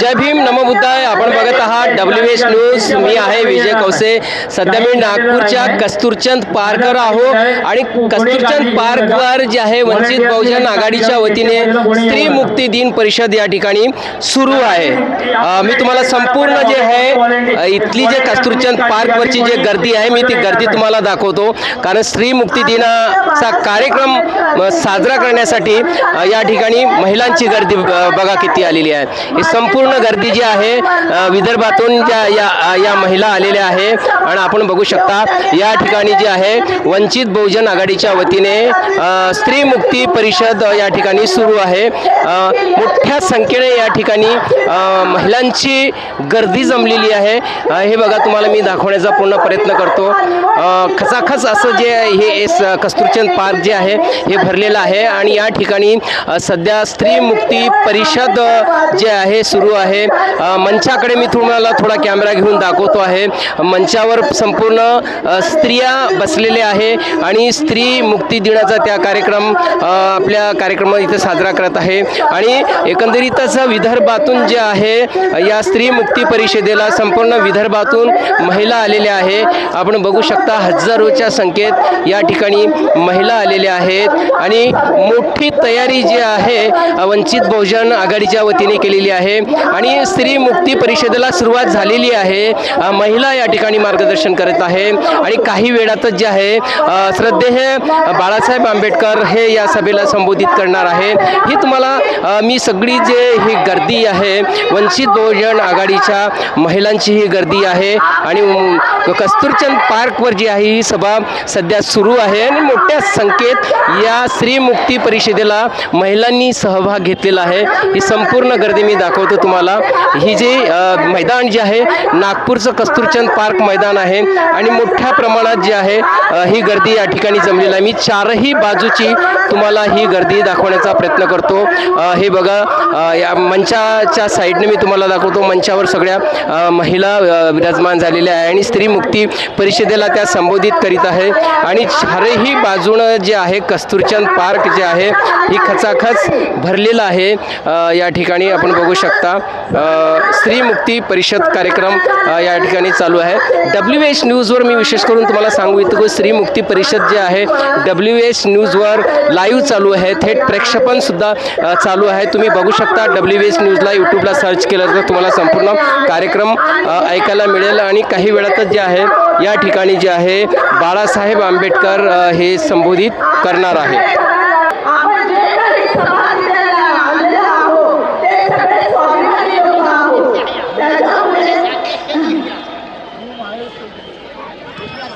जय भीम नमो बुद्धाय. आपण बघत आहात डब्ल्यू एच न्यूज मी आहे विजय कवसे सध्या मी नागपूरच्या कस्तुरचंद पार्कवर आहो आणि कस्तुरचंद पार्कवर जे आहे वंचित बहुजन आघाडीच्या वतीने स्त्री मुक्ती दिन परिषद या ठिकाणी सुरू आहे. मी तुम्हाला संपूर्ण जे आहे इथली जे कस्तुरचंद पार्कवरची जे गर्दी आहे मी ती गर्दी तुम्हाला दाखवतो. कारण स्त्री मुक्ती दिनाचा कार्यक्रम साजरा करण्यासाठी या ठिकाणी महिलांची गर्दी बघा किती आलेली आहे. ही संपूर्ण गर्दी जी आहे विदर्भातून ज्या या या महिला आलेल्या आहे. आणि आपण बघू शकता या ठिकाणी जी आहे वंचित बहुजन आघाडीच्या वतीने स्त्री मुक्ती परिषद या ठिकाणी सुरू आहे. मोठ्या संख्येने या ठिकाणी महिलांची गर्दी जमलेली आहे. हे बघा तुम्हाला मी दाखवण्याचा पूर्ण प्रयत्न करतो. खचाखच असं जे हे एस कस्तुरचंद पार्क जे आहे हे भरलेलं आहे. आणि या ठिकाणी सध्या स्त्री मुक्ती परिषद जे आहे सुरू आहे. मंचाकडे मी तुम्हाला थोडा कॅमेरा घेऊन दाखवतो आहे. मंचावर संपूर्ण स्त्रिया बसलेल्या आहे आणि स्त्री मुक्ती दिनाचा त्या कार्यक्रम आपल्या कार्यक्रमात इथे साजरा करत आहे. आणि एकंदरीतच विदर्भातून जे आहे या स्त्री मुक्ती परिषदेला संपूर्ण विदर्भातून महिला आलेल्या आहे. आपण बघू शकता हजारोच्या संख्येत या ठिकाणी महिला आलेल्या आहेत. आणि मोठी तयारी जी आहे वंचित बहुजन आघाडीच्या वतीने केलेली आहे. आणि स्त्री मुक्ती परिषदेला सुरुवात झालेली आहे. महिला या ठिकाणी मार्गदर्शन करत आहे. आणि काही वेळातच जे आहे श्रद्धे श्रद्धेय बाळासाहेब आंबेडकर हे या सभेला संबोधित करणार आहे. ही तुम्हाला मी सगळी जे ही गर्दी आहे वंचित बहुजन आघाडीच्या महिलांची ही गर्दी आहे. आणि कस्तुरचंद पार्कवर जी आहे ही सभा सध्या सुरू आहे आणि मोठ्या संख्येत या स्त्री मुक्ती परिषदेला महिलांनी सहभाग घेतलेला आहे. ही संपूर्ण गर्दी मी दाखवतो तुम्हाला. ही जी मैदान जे आहे नागपूरचं कस्तुरचंद पार्क मैदान आहे आणि मोठ्या प्रमाणात जे आहे ही गर्दी या ठिकाणी जमलेली आहे. मी चारही बाजूची तुम्हाला ही गर्दी दाखवण्याचा प्रयत्न करतो. हे बघा या मंचाच्या साईडने मी तुम्हाला दाखवतो. मंचावर सगळ्या महिला विराजमान झालेल्या आहे आणि स्त्री मुक्ती परिषदेला त्या संबोधित करीत आहे. आणि चारही बाजूनं जे आहे कस्तुरचंद पार्क जे आहे ही खचाखच भरलेलं आहे. या ठिकाणी आपण बघू शकता स्त्री मुक्ती परिषद कार्यक्रम या ठिकाणी चालू आहे. डब्ल्यू एच न्यूजवर मी विशेष करून तुम्हाला सांगू इच्छितो स्त्री मुक्ती परिषद जे आहे डब्ल्यू एच न्यूजवर लाईव्ह चालू आहे. थेट प्रेक्षपणसुद्धा चालू आहे. तुम्ही बघू शकता डब्ल्यू एच न्यूजला यूट्यूबला सर्च केलं तर तुम्हाला संपूर्ण कार्यक्रम ऐकायला मिळेल. आणि काही वेळातच जे आहे या ठिकाणी जे आहे बाळासाहेब आंबेडकर हे संबोधित करणार आहे आपण जे काही समाज द्यायला आलेले आहोत ते सगळे स्वाभिमानी लोक आहोत त्याच्यामुळे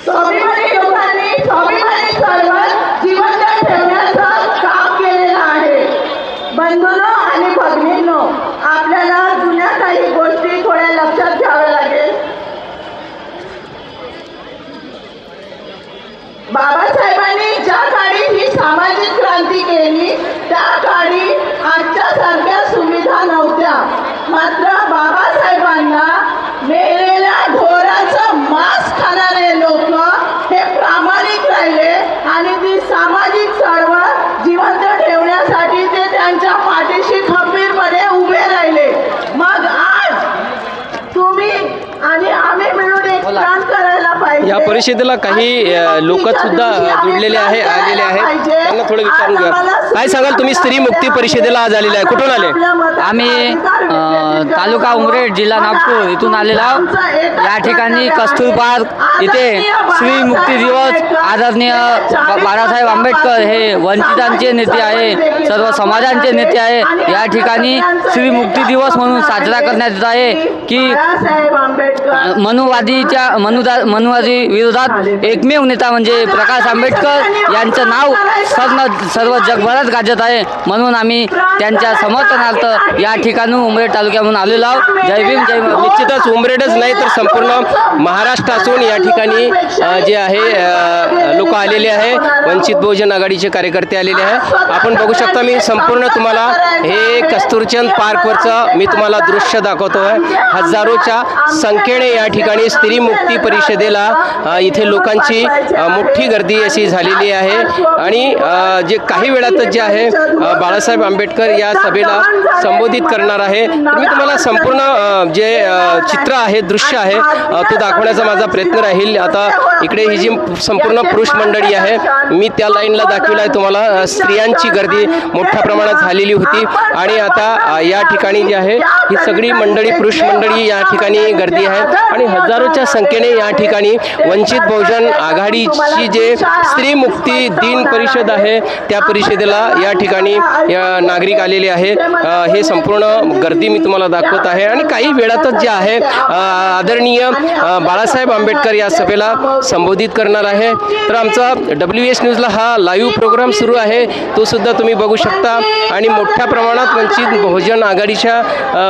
स्वाभिमानी लोकांनी स्वाभिमानी चळवळ जिवंत ठेवण्याचं काम केलेलं आहे बंधूंनो आणि भगिनींनो आपल्याला जुन्या काही गोष्टी थोड्या लक्षात घ्याव्या लागेल बाबासाहेबांनी ज्या काळी ही सामाजिक क्रांती केली त्या काळी आजच्या सारख्या सुविधा नव्हत्या मात्र बाबासाहेबांना मेलेल्या ढोराचं मांस खाणारे लोक हे प्रामाणिक राहिले आणि ती सामाजिक चळवळ जिवंत ठेवण्यासाठी ते त्यांच्या पाठीशी खंबीरपणे उभे राहिले मग आज तुम्ही आणि आम्ही मिळून एक प्रण करायला पाहिजे या परिषदेला काही लोक सुद्धा जुडलेले आहे आलेले आहेत. त्यांना थोडं विचारून घ्या. काय सांगाल तुम्ही? स्त्री मुक्ती परिषदेला आज आलेले आहे. कुठून आले? आम्ही तालुका उमरेड जिल्हा नागपूर इथून आलेलो आहोत. या ठिकाणी कस्तूर पार्क इथे श्री मुक्ती दिवस आदरणीय बा- बाळासाहेब आंबेडकर हे वंचितांचे नेते आहे सर्व समाजांचे नेते आहे. या ठिकाणी श्री मुक्ती दिवस म्हणून साजरा करण्यात येत आहे की मनुवादीच्या मनुदा मनुवादी विरोधात एकमेव नेता म्हणजे प्रकाश आंबेडकर यांचं नाव सर्व सर्व जगभरात गाजत आहे म्हणून आम्ही त्यांच्या समर्थनार्थ या ठिकाणी उमरेड तालुक्यामधून आलेलो आहोत. जय भीम जय. निश्चितच उमरेडच नाही तर संपूर्ण महाराष्ट्रातून या ठिकाणी जे आहे लोक आलेले आहे. वंचित बहुजन आघाडीचे कार्यकर्ते आलेले आहे. आपण बघू शकता मी संपूर्ण तुम्हाला हे कस्तुरचंद पार्कवरचं मी तुम्हाला दृश्य दाखवतो आहे हजारोच्या संख्येने या ठिकाणी स्त्री मुक्ती परिषदेला इथे लोकांची मोठी गर्दी अशी झालेली आहे. आणि जे काही वेळातच जे आहे बाळासाहेब आंबेडकर या सभेला संबोधित करणार आहे. तर मी तुम्हाला संपूर्ण जे चित्र आहे दृश्य आहे तो दाखवण्याचा माझा प्रयत्न राहील. आता इकडे ही जी संपूर्ण पुरुष मंडळी आहे मी त्या लाईनला दाखविला आहे तुम्हाला स्त्रियांची गर्दी मोठ्या प्रमाणात झालेली होती. आणि आता या ठिकाणी जी आहे ही सगळी मंडळी पुरुष मंडळी या ठिकाणी गर्दी आहे. आणि हजारोच्या संख्येने या ठिकाणी वंचित बहुजन आघाडीची जे स्त्री मुक्ती दिन परिषद आहे त्या परिषदेला या ठिकाणी या नागरिक आलेले आहे. हे संपूर्ण गर्दी मी तुम्हाला दाखवत आहे. आणि काही वेळातच जे आहे आदरणीय बाळासाहेब आंबेडकर या सभेला संबोधित करणार आहे. तर आमचा डब्ल्यू एस न्यूजला हा लाईव्ह प्रोग्राम सुरू आहे. तो सुद्धा तुम्ही बघू शकता. आणि मोठ्या प्रमाणात वंचित बहुजन आघाडीच्या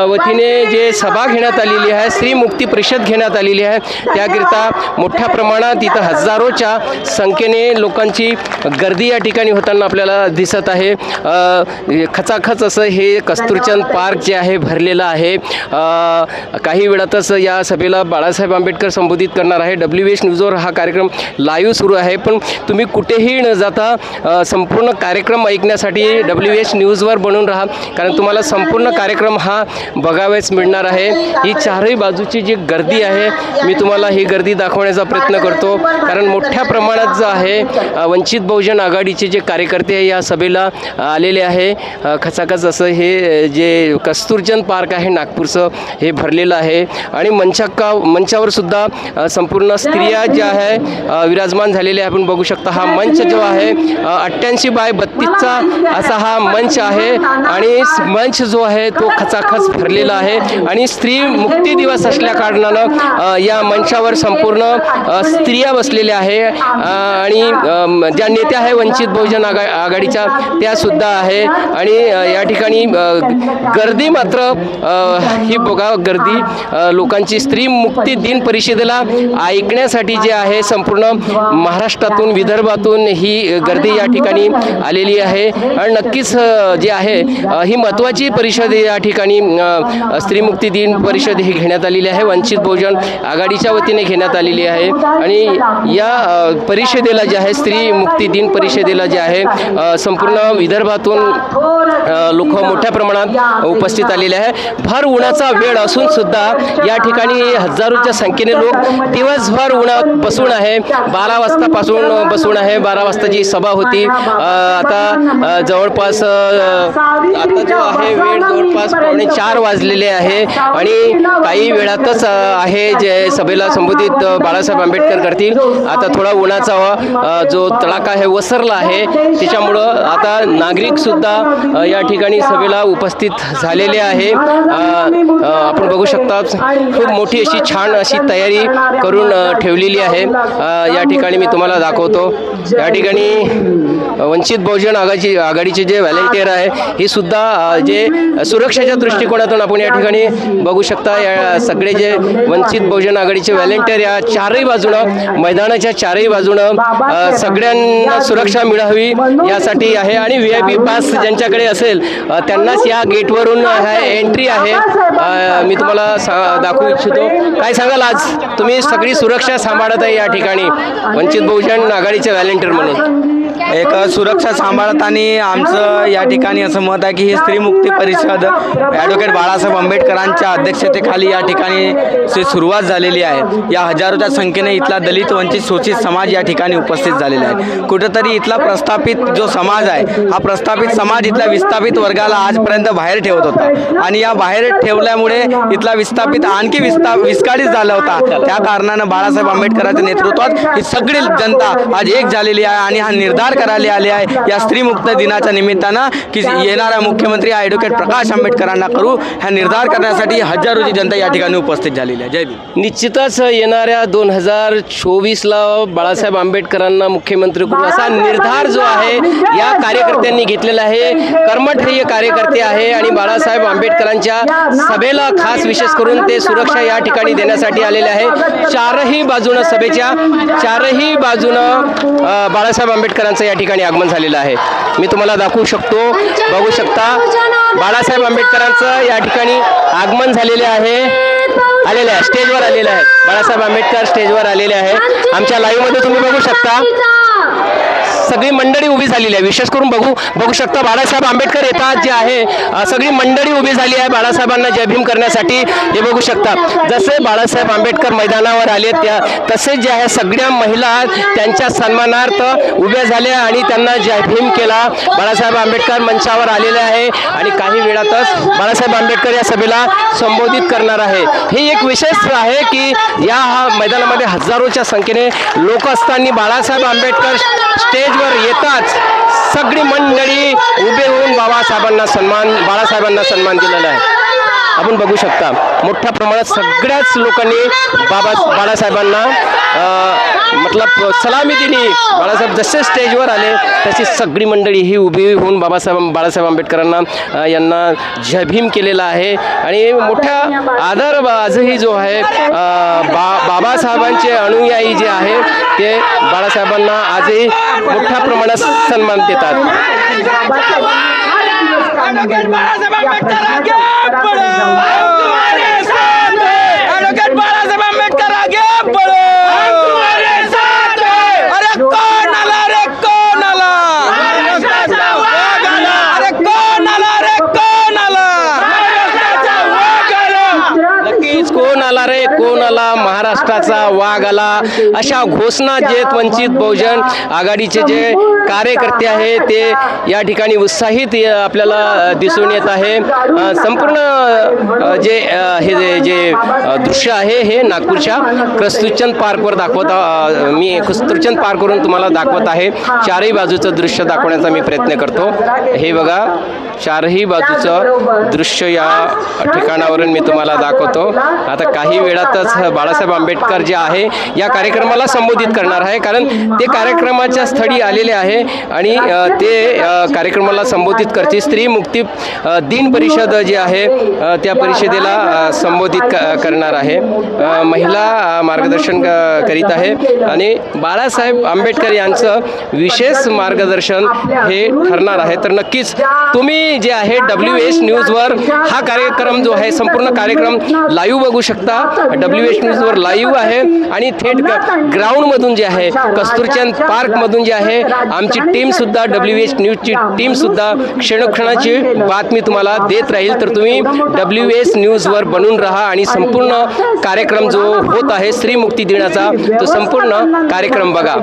वतीने जे सभा घेण्यात आलेली आहे स्त्री मुक्ती परिषद घेण्यात आलेली आहे त्याकरिता मोठ्या प्रमाणात इथं हजारोच्या संख्येने लोकांची गर्दी या ठिकाणी होताना आपल्याला दिसत आहे. खचाखच असं हे कस्तुरचंद पार्क जे आहे भरलेलं आहे. काही वेळातच या सभेला बाळासाहेब आंबेडकर संबोधित करणार आहे. डब्ल्यू एच न्यूजवर हा कार्यक्रम लाईव्ह सुरू आहे. पण तुम्ही कुठेही न जाता संपूर्ण कार्यक्रम ऐकण्यासाठी डब्ल्यू एच न्यूजवर बनून राहा. कारण तुम्हाला संपूर्ण कार्यक्रम हा बघावेच मिळणार आहे. ही चारही बाजूची जी गर्दी आहे मी तुम्हाला ही गर्दी दाखवण्याचा प्रयत्न प्रयत्न करतो. कारण मोठ्या प्रमाणात जो आहे वंचित बहुजन आघाडीचे जे कार्यकर्ते आहे या सभेला आलेले आहे. खचाखच असं हे जे कस्तुरचंद पार्क आहे नागपूरचं हे भरलेलं आहे. आणि मंचाका मंचावर सुद्धा संपूर्ण स्त्रिया ज्या आहे विराजमान झालेल्या आहे. आपण बघू शकता हा मंच जो आहे अठ्ठ्याऐंशी बाय बत्तीसचा असा हा मंच आहे. आणि मंच जो आहे तो खचाखच भरलेला आहे. आणि स्त्री मुक्ती दिवस असल्या कारणानं या मंचावर संपूर्ण स्त्रिया बसलेल्या आहे आणि ज्या नेत्या आहे वंचित बहुजन आघा आघाडीच्या त्या सुद्धा आहे. आणि या ठिकाणी गर्दी मात्र ही बघा गर्दी लोकांची स्त्री मुक्ती दिन परिषदेला ऐकण्यासाठी जे आहे संपूर्ण महाराष्ट्रातून विदर्भातून ही गर्दी या ठिकाणी आलेली आहे. आणि नक्कीच जे आहे ही महत्त्वाची परिषद या ठिकाणी स्त्रीमुक्ती स्त्री मुक्ती दिन परिषद ही घेण्यात आलेली आहे. वंचित बहुजन आघाडीच्या वतीने घेण्यात आलेली आहे. आणि या परिषदेला जे आहे स्त्री मुक्ती दिन परिषदेला जे आहे संपूर्ण विदर्भातून लोक मोठ्या प्रमाणात उपस्थित आलेले आहे. भर उन्हाचा वेळ असून सुद्धा या ठिकाणी हजारोच्या संख्येने लोक दिवसभर उन्हात बसून आहे. बारा वाजतापासून बसून आहे. बारा वाजताची सभा होती. आता जवळपास आता जो आहे वेळ जवळपास पावणे चार वाजलेले आहे. आणि काही वेळातच आहे जे सभेला संबोधित बाळासाहेब आंबेडकर करतील. आता थोडा उन्हाचा जो तडाखा आहे वसरला आहे त्याच्यामुळं आता नागरिक सुद्धा अ, या ठिकाणी सभेला उपस्थित झालेले आहे. आपण बघू शकता खूप मोठी अशी छान अशी तयारी करून ठेवलेली आहे. या ठिकाणी मी तुम्हाला दाखवतो. या ठिकाणी वंचित बहुजन आघाडी आघाडीचे जे व्हॅलेंटियर आहे हे सुद्धा जे सुरक्षेच्या दृष्टिकोनातून आपण या ठिकाणी बघू शकता. या सगळे जे वंचित बहुजन आघाडीचे व्हॅलेंटियर या चारही बाजूनं मैदानाच्या चारही बाजूनं सगळ्यांना सुरक्षा मिळावी यासाठी आहे आणि व्ही आय पी पास ज्यांच्याकडे असेल त्यांनाच या गेटवरून हा एंट्री आहे. मी तुम्हाला दाखवू इच्छितो. काय सांगाल आज? तुम्ही सगळी सुरक्षा सांभाळत आहे या ठिकाणी वंचित बहुजन आघाडीचे व्हॅलेंटियर म्हणून. एक सुरक्षा सांभाळताना आमचं या ठिकाणी असं मत आहे की ही स्त्री मुक्ती परिषद ॲडव्होकेट बाळासाहेब आंबेडकरांच्या अध्यक्षतेखाली या ठिकाणी सुरुवात झालेली आहे. या हजारोच्या संख्येने इथला दलित वंचित शोषित समाज या ठिकाणी उपस्थित झालेला आहे. कुठंतरी इथला प्रस्थापित जो समाज आहे हा प्रस्थापित समाज इथल्या विस्थापित वर्गाला आजपर्यंत बाहेर ठेवत होता. आणि या बाहेर ठेवल्यामुळे इथला विस्थापित आणखी विस्ता विस्काळीत झाला होता. त्या कारणानं बाळासाहेब आंबेडकरांच्या नेतृत्वात ही सगळी जनता आज एक झालेली आहे आणि हा निर्धार करायला आले आहे. या स्त्रीमुक्त दिनाच्या निमित्तानं की येणारा मुख्यमंत्री ॲडव्होकेट प्रकाश आंबेडकरांना करू हा निर्धार करण्यासाठी हजारोची जनता या ठिकाणी उपस्थित झालेली आहे. जय भीम. निश्चितच येणाऱ्या दोन हजार चोवीसला बाळासाहेब आंबेडकरांना मुख्यमंत्री करू. असा निर्धार जो आहे या कार्यकर्त्यांनी घेतलेला आहे. कर्मठेय कार्यकर्ते आहे आणि बाळासाहेब आंबेडकरांच्या सभेला खास विशेष करून ते सुरक्षा या ठिकाणी देण्यासाठी आलेले आहे. चारही बाजूनं सभेच्या चारही बाजूनं बाळासाहेब आंबेडकरांचं या ठिकाणी आगमन झालेलं आहे. मी तुम्हाला दाखवू शकतो बघू शकता बाळासाहेब आंबेडकरांचं या ठिकाणी आगमन झालेले आहे. आलेले आहे स्टेजवर आलेले आहे. बाळासाहेब आंबेडकर स्टेजवर आलेले आहे. आमच्या लाईव्हमध्ये तुम्ही बघू शकता सगळी मंडळी उभी झालेली आहे. विशेष करून बघू बघू शकता बाळासाहेब आंबेडकर येतात जे आहे. सगळी मंडळी उभी झाली आहे बाळासाहेबांना जय भीम करण्यासाठी. हे बघू शकता जसे बाळासाहेब आंबेडकर मैदानावर आले त्या तसेच जे आहे सगळ्या महिला त्यांच्या सन्मानार्थ उभ्या झाल्या आणि त्यांना जय भीम केला. बाळासाहेब आंबेडकर मंचावर आलेले आहे आणि काही वेळातच बाळासाहेब आंबेडकर या सभेला संबोधित करणार आहे. हे एक विशेष आहे की या मैदानामध्ये हजारोच्या संख्येने लोक असताना बाळासाहेब आंबेडकर स्टेजवर येताच सगळी मंडळी उभे होऊन बाबासाहेबांना सन्मान बाळासाहेबांना सन्मान दिलेला आहे. आपण बघू शकता मोठ्या प्रमाणात सगळ्याच लोकांनी बाबा बाळासाहेबांना मतलब सलामी दिली बाळासाहेब जसे स्टेजवर आले तशी सगळी मंडळी ही उभी होऊन बाबासाहेब बाळासाहेब आंबेडकरांना यांना जय भीम केलेला आहे. आणि मोठ्या आदर आजही जो आहे बा बाबासाहेबांचे अनुयायी जे आहे ते बाळासाहेबांना आजही मोठ्या प्रमाणात सन्मान देतात. ॲडव्होकेट बाळासाहेब आंबेडकर आगे बढ़ो ॲडव्होकेट बाळासाहेब आंबेडकर आगे बढ़ो अरे कोण आला रे? कोण आला? अरे कोण आला रे? कोण आला. नक्कीच कोण आला रे? कोण आला? महाराष्ट्राचा वाघ आला. अशा घोषणा देत वंचित बहुजन आघाडीचे जे कार्यकर्ते आहे ते या ठिकाणी उत्साहित आपल्याला दिसून येत आहे. संपूर्ण जे हे जे- जे दृश्य आहे हे नागपूरच्या कस्तुरचंद पार्कवर दाखवत मी कस्तुरचंद पार्कवरून तुम्हाला दाखवत आहे. चारही बाजूचं दृश्य दाखवण्याचा मी प्रयत्न करतो. हे बघा चारही बाजूचं दृश्य या ठिकाणावरून मी तुम्हाला दाखवतो. आता काही वेळातच बाळासाहेब आंबेडकर जे आहे या कार्यक्रमाला संबोधित करणार आहे. कारण ते कार्यक्रमाच्या स्थळी आलेले आहे आणि ते कार्यक्रमाला संबोधित करते. स्त्री मुक्ती दिन परिषद जी आहे त्या परिषदेला संबोधित क- करणार आहे. महिला मार्गदर्शन करीत आहे. आणि बाळासाहेब आंबेडकर यांचं विशेष मार्गदर्शन हे ठरणार आहे. तर नक्कीच तुम्ही जे आहे डब्ल्यू एच न्यूजवर हा कार्यक्रम जो आहे संपूर्ण कार्यक्रम लाईव्ह बघू शकता. डब्ल्यू एच न्यूजवर लाईव्ह आहे. आणि थेट ग्राउंडमधून जे आहे कस्तुरचंद पार्कमधून जे आहे आमची टीमसुद्धा डब्ल्यू एच न्यूजची टीमसुद्धा क्षणोक्षणाची बातमी तुम्हाला देत राहील. तर तुम्ही डब्ल्यू एच न्यूजवर बनून राहा आणि संपूर्ण कार्यक्रम जो होत आहे स्त्री मुक्ती दिनाचा तो संपूर्ण कार्यक्रम बघा.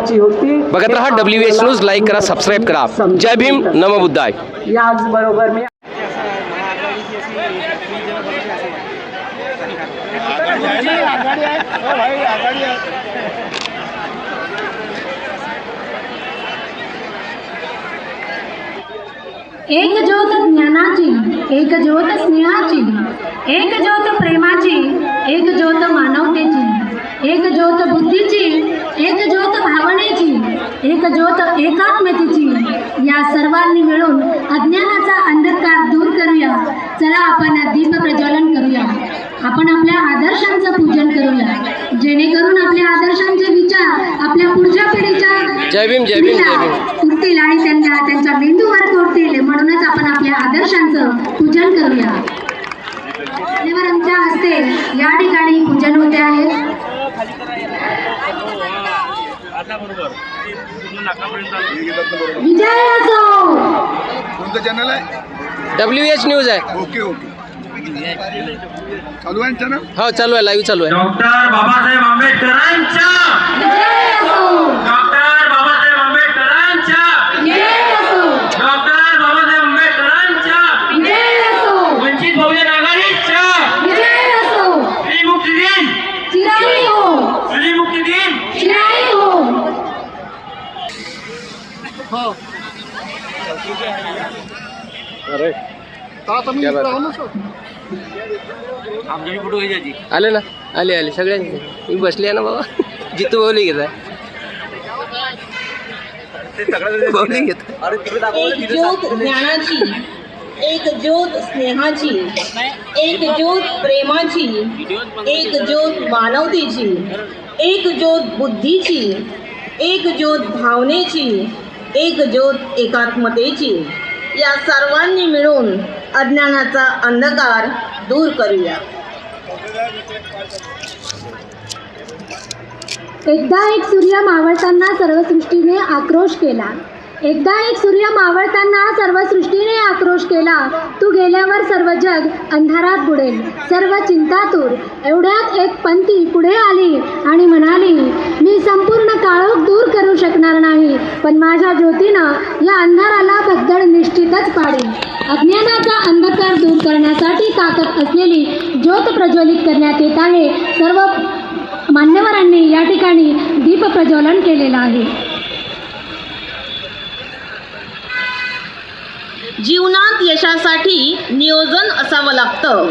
बघत राहा डब्ल्यू एच न्यूज लाईक करा सबस्क्राईब करा. जय भीम नम बुद्धाय याचबरोबर मी एक ज्योत ज्ञानाची एक ज्योत स्नेहाची एक ज्योत प्रेमाची एक ज्योत मानवतेची एक ज्योत बुद्धीची एक ज्योत भावनेची एक ज्योत एकात्मतेची या सर्वांनी मिळून अज्ञानाचा अंधकार दूर करूया. चला आपण दीप प्रज्वलन करूया. आपण आपल्या आदर्शांचं पूजन करूया. जेणेकरून आपल्या आदर्शांचे विचार आपल्या पुढच्या पिढीच्या जय भीम, जय भीम, जय भीम. उठतील आणि त्यांना त्यांच्या मेंदूवर तोडतील. म्हणूनच आपण आपल्या आदर्शांचं पूजन करूया. मान्यवरांच्या हस्ते या ठिकाणी पूजन होते आहे. विजय असो कोणतं चॅनल आहे? डब्ल्यू एच न्यूज आहे. ओके ओके चालू आहे चॅनल हो चालू आहे लाईव्ह चालू आहे. डॉक्टर बाबासाहेब आंबेडकरांच्या! डॉक्टर बाबासाहेब आंबेडकरांच्या! डॉक्टर बाबासाहेब आंबेडकरांच्या! वंचित बहुजन आघाडीच्या! श्रीमुक्ती दिन! चिराई हो. हो आले ना आले आले सगळ्यांचे. मी बसले ना बाबा. जितू बोली घेत बोली घेत एक ज्योत ज्ञानाची एक ज्योत स्नेहाची एक ज्योत प्रेमाची एक ज्योत मानवतेची एक ज्योत बुद्धीची एक ज्योत भावनेची एक ज्योत एकात्मतेची. या सर्वांनी मिळून अज्ञानाचा अंधकार दूर करूया. एकदा एक सूर्य मावळताना सर्व सृष्टीने आक्रोश केला. एकदा एक सूर्य मावळताना सर्व सृष्टीने आक्रोश केला तू गेल्यावर सर्व जग अंधारात बुडेल सर्व चिंतातूर एवढ्यात एक पंथी पुढे आली आणि म्हणाली मी संपूर्ण काळोख दूर करू शकणार नाही पण माझ्या ज्योतीनं या अंधाराला भगदड निश्चितच पाडेल अज्ञानाचा अंधकार दूर करण्यासाठी ताकद असलेली ज्योत प्रज्वलित करण्यात येत आहे. सर्व मान्यवरांनी या ठिकाणी दीप प्रज्वलन केलेलं आहे. जीवनात यशासाठी नियोजन असावं लागतं.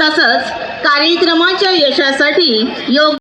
तसंच कार्यक्रमाच्या यशासाठी योग